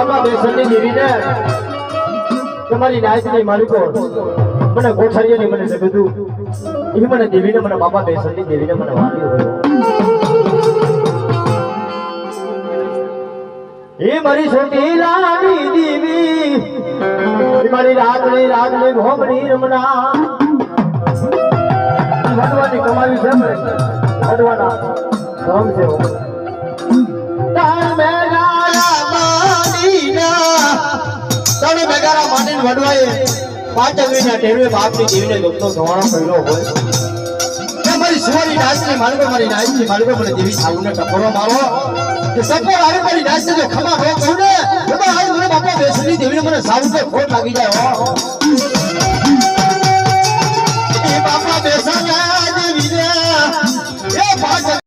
બાપા બેસનની દેવીને તમારી નાચની માલિકો મને ગોઠારીઓની મને જગતું એ મને દેવીને મને બાપા બેસનની દેવીને મને વાલી એ મારી છોટી લાડી દેવી મારી રાતની રાતની ભોમણી રમના. ભગવાનની કમાવી છે ભગવાના ધર્મ છે. બિચારા માટે વડવાએ પાંચ ટેરવે બાપની જીવને દુઃખનો ધોવાણો કર્યો હોય. મારી સુવાની ડાસની માર્ગે મારી ડાસની માર્ગે મને દેવી સાઉને ટકોરો મારો. કે સકો આવે મારી ડાસને ખમા રો કહું ને ખમા મને બાપા બેસની દેવીને મને સાઉ ખોટ લાગી જાય. હો એ બાપા બેસના દેવીને એ પાંચ